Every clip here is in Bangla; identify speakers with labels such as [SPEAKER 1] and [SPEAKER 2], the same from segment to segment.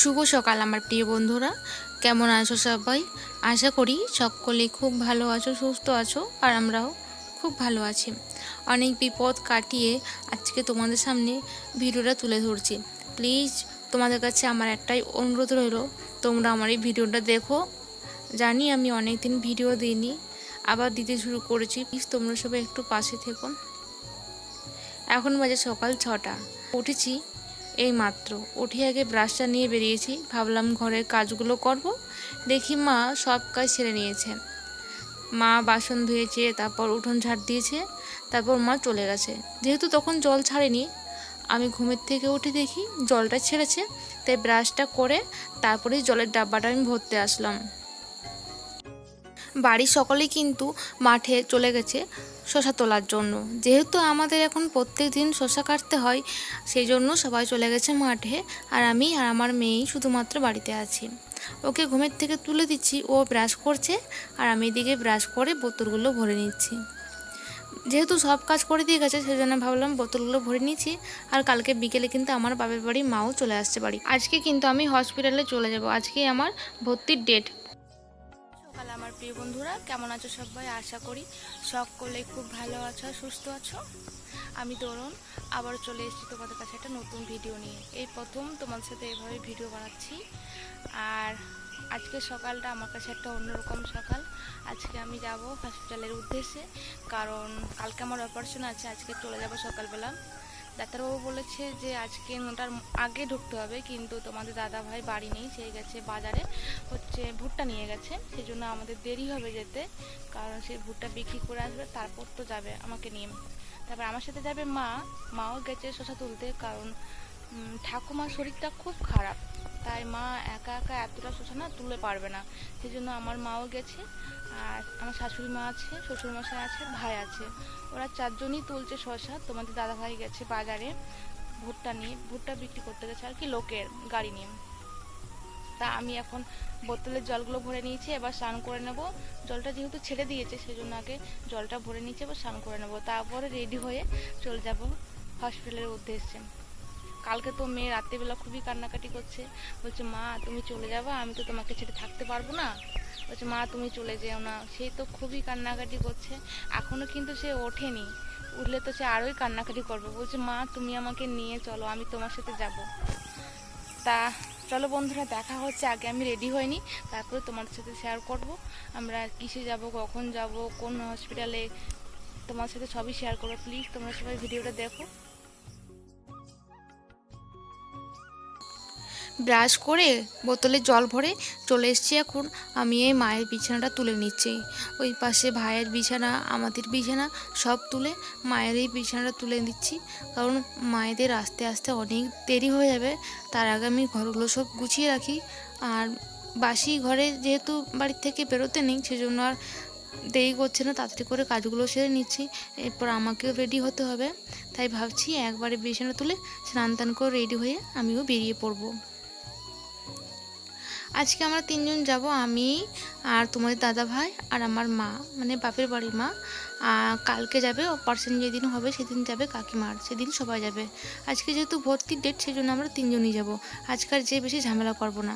[SPEAKER 1] শুভ সকাল আমার প্রিয় বন্ধুরা। কেমন আছো সবাই? আশা করি সকলে খুব ভালো আছো, সুস্থ আছো, আর আমরাও খুব ভালো আছি। অনেক বিপদ কাটিয়ে আজকে তোমাদের সামনে ভিডিওটা তুলে ধরছি। প্লিজ, তোমাদের কাছে আমার একটাই অনুরোধ রইল, তোমরা আমার এই ভিডিওটা দেখো। জানি আমি অনেক দিন ভিডিও দিইনি, আবার দিতে শুরু করেছি। প্লিজ, তোমরা সবাই একটু পাশে থেকো। এখন বাজে সকাল ছটা। উঠেছি এই মাত্র উঠে আগে ব্রাশটা নিয়ে বেরিয়েছি। ভাবলাম ঘরের কাজগুলো করব। দেখি মা সব কাজ সেরে নিয়েছে। মা বাসন ধুয়েছে, তারপর উঠোন ঝাড় দিয়েছে, তারপর মা চলে গেছে। যেহেতু তখন জল ছাড়েনি, আমি ঘুমের থেকে উঠে দেখি জলটা ছেড়েছে। তাই ব্রাশটা করে তারপরে জলের ডাব্বাটা আমি ভরতে আসলাম। বাড়ির সকলেই কিন্তু মাঠে চলে গেছে। শশা তোলার জন্য। যেহেতু আমাদের এখন প্রত্যেক দিন শশা কাটতে হয়, সেই জন্য সবাই চলে গেছে মাঠে, আর আমি আর আমার মেয়েই শুধুমাত্র বাড়িতে আছি। ওকে ঘুমের থেকে তুলে দিচ্ছি, ও ব্রাশ করছে, আর আমি এদিকে ব্রাশ করে বোতলগুলো ভরে নিচ্ছি। যেহেতু সব কাজ করে দিয়ে গেছে সেই জন্য ভাবলাম বোতলগুলো ভরে নিচ্ছি, আর কালকে বিকেলে কিন্তু আমার বাপের বাড়ি মাও চলে আসছে বাড়ি। আজকে কিন্তু আমি হসপিটালে চলে যাব। আজকে আমার ভর্তির ডেট। প্রিয় বন্ধুরা, কেমন আছো সবাই? আশা করি সকলে খুব ভালো আছো সুস্থ আছো। আমি তরুণ, আবার চলে এসেছি তোমাদের কাছে একটা নতুন ভিডিও নিয়ে। এই প্রথম তোমাদের সাথে এভাবে ভিডিও বানাচ্ছি। আর আজকে সকালটা আমার কাছে একটা অন্যরকম সকাল। আজকে আমি যাব হসপিটালের উদ্দেশ্যে, কারণ কালকে আমার অপারেশন আছে, আজকে চলে যাব সকালবেলা। ডাক্তারবাবু বলেছে যে আজকে নটার আগে ঢুকতে হবে, কিন্তু তোমাদের দাদা ভাই বাড়ি নেই, সে গেছে বাজারে, হচ্ছে ভুট্টা নিয়ে গেছে সেই জন্য আমাদের দেরি হবে যেতে, কারণ সেই ভুট্টা বিক্রি করে আসবে, তারপর তো যাবে আমাকে নিয়ে। তারপর আমার সাথে যাবে মা, মাও গেছে শশা তুলতে, কারণ ঠাকুমার শরীরটা খুব খারাপ। তাই মা একা একা এতটা শশা না, তুলে পারবে না। সেই জন্য আমার মাও গেছে, আর আমার শাশুড়ি মা আছে শ্বশুর মশাই আছে, ভাই আছে। ওরা চারজনই তুলছে শশা, তোমাদের দাদা ভাই গেছে বাজারে ভুট্টা নিয়ে। ভুট্টা বিক্রি করতে গেছে আর কি লোকের গাড়ি নিয়ে। তা আমি এখন বোতলের জলগুলো ভরে নিয়েছি, এবার স্নান করে নেব। জলটা যেহেতু ছেড়ে দিয়েছে সেই জন্য আগে জলটা ভরে নিয়েছি, এবার স্নান করে নেব। তারপরে রেডি হয়ে চলে যাব হসপিটালের উদ্দেশ্যে। কালকে তো মেয়ে রাত্রিবেলা খুবই কান্নাকাটি করছে। বলছে, মা, তুমি চলে যাবা, আমি তো তোমাকে ছেড়ে থাকতে পারব না। বলছে, মা, তুমি চলে যেও না। সেই তো খুবই কান্নাকাটি করছে। এখনও কিন্তু সে ওঠেনি। উঠলে তো সে আরোই কান্নাকাটি করবে। বলছে, মা, তুমি আমাকে নিয়ে চলো, আমি তোমার সাথে যাব। তা চলো বন্ধুরা, দেখা হচ্ছে। আগে আমি রেডি হইনি তারপরে তোমার সাথে শেয়ার করব। আমরা কিসে যাব, কখন যাব, কোন হসপিটালে তোমার সাথে সবই শেয়ার করব। প্লিজ তোমরা সবাই ভিডিওটা দেখো। ব্রাশ করে বোতলে জল ভরে চলে এসেছি এখন। আমি এই মায়ের বিছানাটা তুলে নিচ্ছি। ওই পাশে ভাইয়ের বিছানা, আমাদের বিছানা সব তুলে মায়ের এই বিছানাটা তুলে দিচ্ছি। কারণ মায়েদের আস্তে আস্তে অনেক দেরি হয়ে যাবে, তার আগে আমি ঘরগুলো সব গুছিয়ে রাখি। আর বাসি ঘরে যেহেতু বাড়ির থেকে বেরোতে নেই, সেজন্য আর দেরি করছে না, তাড়াতাড়ি করে কাজগুলো সেরে নিচ্ছি। এরপর আমাকেও রেডি হতে হবে। তাই ভাবছি একবারে বিছানা তুলে স্নান টান করে রেডি হয়ে আমিও বেরিয়ে পড়ব। আজকে আমরা তিনজন যাব, আমি আর তোমাদের দাদা ভাই আর আমার মা মানে বাপের বাড়ির মা। কালকে যাবে অপারেশন যেদিন হবে সেদিন যাবে কাকিমার, সেদিন সবাই যাবে। আজকে যেহেতু ভর্তির ডেট সেই জন্য আমরা তিনজনই যাব। আজকাল যে বেশি ঝামেলা করব না।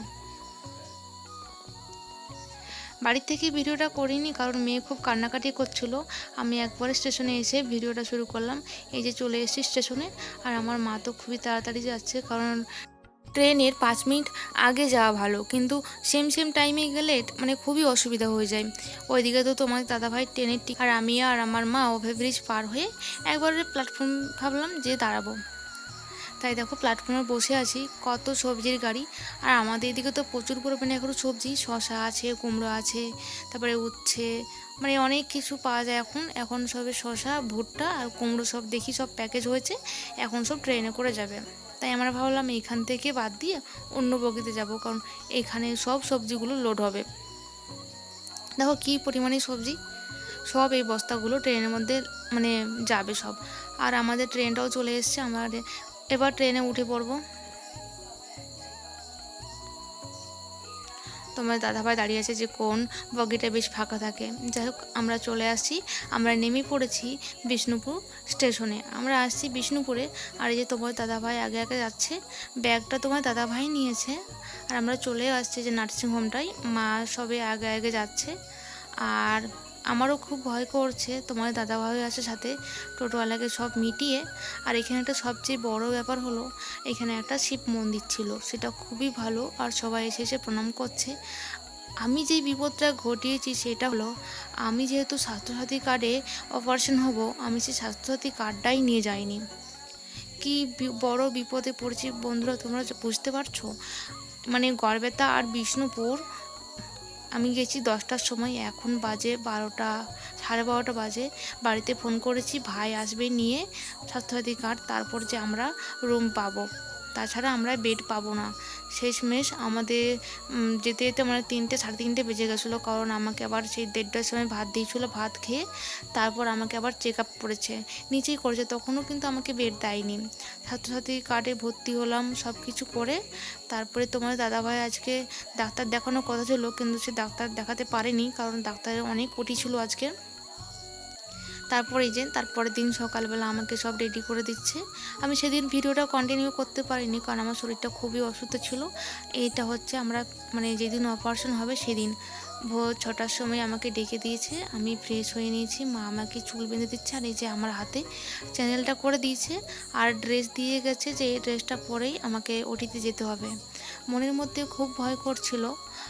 [SPEAKER 1] বাড়ির থেকে ভিডিওটা করিনি, কারণ মেয়ে খুব কান্নাকাটি করছিল। আমি একবারে স্টেশনে এসে ভিডিওটা শুরু করলাম। এই যে চলে এসেছি স্টেশনে, আর আমার মা তো খুবই তাড়াতাড়ি যাচ্ছে, কারণ ট্রেনের পাঁচ মিনিট আগে যাওয়া ভালো। কিন্তু সেম সেম টাইমে গেলে মানে খুবই অসুবিধা হয়ে যায়। ওইদিকে তো তোমার দাদাভাই ট্রেনের টিকিট আর আমি আর আমার মা ওভারব্রিজ পার হয়ে একবারে প্ল্যাটফর্ম ভাবলাম যে দাঁড়াবো। তাই দেখো প্ল্যাটফর্মে বসে আছি, কত সবজির গাড়ি। আর আমাদের এদিকে তো প্রচুর পরিমাণে এখনও সবজি শশা আছে, কুমড়ো আছে, তারপরে উচ্ছে মানে অনেক কিছু পাওয়া যায় এখন। এখন সবে শশা ভুট্টা আর কুমড়ো সব দেখি সব প্যাকেজ হয়েছে, এখন সব ট্রেনে করে যাবে। তাই আমরা ভাবলাম এখান থেকে বাদ দিয়ে অন্য বগিতে যাব, কারণ এখানে সব সবজিগুলো লোড হবে। দেখো কী পরিমাণে সবজি, সব এই বস্তাগুলো ট্রেনের মধ্যে মানে যাবে সব। আর আমাদের ট্রেনটাও চলে এসছে আমরা এবার ট্রেনে উঠে পড়ব। তোমার দাদাভাই দাঁড়িয়ে আছে যে কোন বগিটা বেশ ফাঁকা থাকে। যাই হোক, আমরা চলে আসছি। আমরা নেমে পড়েছি বিষ্ণুপুর স্টেশনে। আমরা আসছি বিষ্ণুপুরে। আর এই যে তোমার দাদাভাই আগে আগে যাচ্ছে, ব্যাগটা তোমার দাদাভাই নিয়েছে। আর আমরা চলে আসছি যে নার্সিংহোমটাই মা সবে আগে আগে যাচ্ছে। আর আমারও খুব ভয় করছে। তোমার দাদাভাই আছে সাথে, টোটোওয়ালাকে সব মিটিয়ে। আর এখানে একটা সবচেয়ে বড় ব্যাপার হলো, এখানে একটা শিব মন্দির ছিল, সেটা খুবই ভালো, আর সবাই এসে এসে প্রণাম করছে। আমি যেই বিপদটা ঘটিয়েছি সেটা হলো, আমি যেহেতু স্বাস্থ্যসাথী কার্ডে অপারেশন হব, আমি সেই স্বাস্থ্যসাথী কার্ডটাই নিয়ে যাইনি। কি বড় বিপদে পড়েছি বন্ধুরা, তোমরা বুঝতে পারছ? মানে গড়বেতা আর বিষ্ণুপুর আমি গেছি দশটার সময়, এখন বাজে বারোটা, সাড়ে বারোটা বাজে। বাড়িতে ফোন করেছি, ভাই আসবে নিয়ে স্বাস্থ্যসাথী কার্ড তারপর যে আমরা রুম পাবো। তাছাড়া আমরা বেড পাবো না। শেষমেশ আমাদের যেতে যেতে মানে তিনটে, সাড়ে তিনটে বেজে গেছিল। কারণ আমাকে আবার সেই দেড়টার সময় ভাত দিয়েছিলো, ভাত খেয়ে তারপর আমাকে আবার চেক আপ করেছে। নিচেই করেছে, তখনও কিন্তু আমাকে বেড দেয়নি। ছাত্রছাত্রী কার্ডে ভর্তি হলাম সব কিছু করে তারপরে তোমার দাদাভাই আজকে ডাক্তার দেখানোর কথা ছিল, কিন্তু সে ডাক্তার দেখাতে পারেনি। কারণ ডাক্তারের অনেক কোটি ছিল আজকে। তারপরে যে, তারপরের দিন সকালবেলা আমাকে সব রেডি করে দিচ্ছে। আমি সেদিন ভিডিওটা কন্টিনিউ করতে পারিনি কারণ আমার শরীরটা খুবই অসুস্থ ছিল। এইটা হচ্ছে আমরা মানে যেদিন অপারেশন হবে সেদিন। ভোর ছটার সময় আমাকে ডেকে দিয়েছে, আমি ফ্রেশ হয়ে নিয়েছি। মা আমাকে চুল বেঁধে দিচ্ছে আর এই যে আমার হাতে চ্যানেলটা করে দিয়েছে। আর ড্রেস দিয়ে গেছে যে, এই ড্রেসটা পরেই আমাকে ওটিতে যেতে হবে। মনের মধ্যে খুব ভয় করছিল।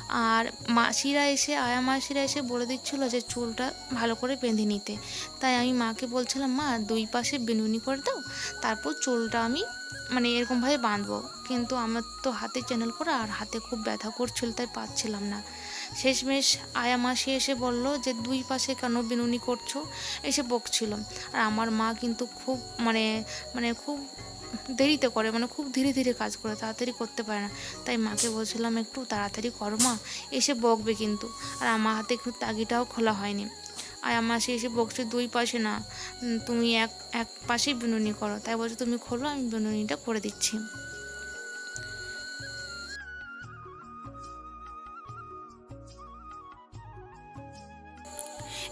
[SPEAKER 1] আর মাসিরা এসে, আয়া মাসিরা এসে বলে দিচ্ছিল যে চুলটা ভালো করে বেঁধে নিতে। তাই আমি মাকে বলছিলাম, মা, দুই পাশে বেনুনি করে দাও, তারপর চুলটা আমি মানে এরকমভাবে বাঁধবো। কিন্তু আমার তো হাতে চ্যানেল করা আর হাতে খুব ব্যথা করছিল, তাই পাচ্ছিলাম না। শেষমেশ আয়া মাসি এসে বলল যে, দুই পাশে কেন বেনুনি করছ? এসে বকছিল। আর আমার মা কিন্তু খুব মানে মানে খুব দেরিতে করে মানে খুব ধীরে ধীরে কাজ করে, তাড়াতাড়ি করতে পারে না। তাই মাকে বলছিলাম, একটু তাড়াতাড়ি করো মা। এসে বকবে কিন্তু। আর আমার হাতে একটু তাগিটাও খোলা হয়নি। আর আমার সে এসে বকছে, দুই পাশে না তুমি এক এক পাশেই বিনুনি করো। তাই বলছে, তুমি খোলো, আমি বিনুনিটা করে দিচ্ছি।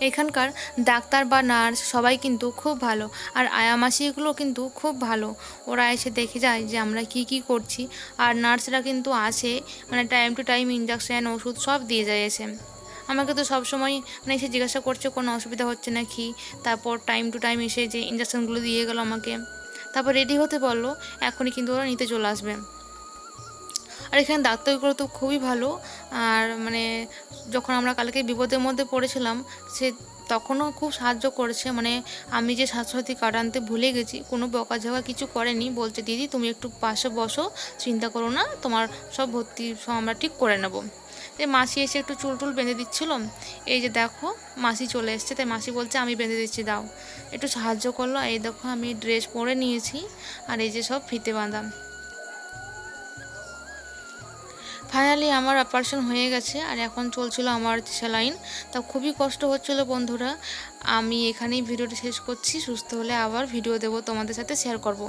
[SPEAKER 1] এখানকার ডাক্তার বা নার্স সবাই কিন্তু খুব ভালো। আর আয়া মাসিগুলো কিন্তু খুব ভালো। ওরা এসে দেখে যায় যে আমরা কি কি করছি। আর নার্সরা কিন্তু আসে মানে টাইম টু টাইম ইঞ্জেকশন ওষুধ সব দিয়ে যায় এসে। আমাকে তো সব সময় মানে এসে জিজ্ঞাসা করছে, কোনো অসুবিধা হচ্ছে না কি? তারপর টাইম টু টাইম এসে যে ইঞ্জেকশনগুলো দিয়ে গেলো আমাকে। তারপর রেডি হতে বলল, এখনই কিন্তু ওরা নিতে চলে আসবে। আর এখানে ডাক্তারগুলো তো খুবই ভালো। আর মানে যখন আমরা কালকে বিপদের মধ্যে পড়েছিলাম, সে তখনও খুব সাহায্য করেছে। মানে আমি যে স্বাস্থ্যসাথী কার্ড আনতে ভুলে গেছি, কোনো বকাঝকা কিছু করেনি। বলছে, দিদি, তুমি একটু পাশে বসো, চিন্তা করো না, তোমার সব ভর্তি সব আমরা ঠিক করে নেব। যে মাসি এসে একটু চুল টুল বেঁধে দিচ্ছিল। এই যে দেখো, মাসি চলে এসছে। তাই মাসি বলছে, আমি বেঁধে দিচ্ছি, দাও। একটু সাহায্য করল। এই দেখো, আমি ড্রেস পরে নিয়েছি। আর এই যে সব ফিতে বাঁধা। ফাইনালি আমার অপারেশন হয়ে গেছে আর এখন চলছিল আমার স্যালাইন তা খুবই কষ্ট হচ্ছিল বন্ধুরা। আমি এখানেই ভিডিওটা শেষ করছি। সুস্থ হলে আবার ভিডিও দেবো তোমাদের সাথে শেয়ার করব।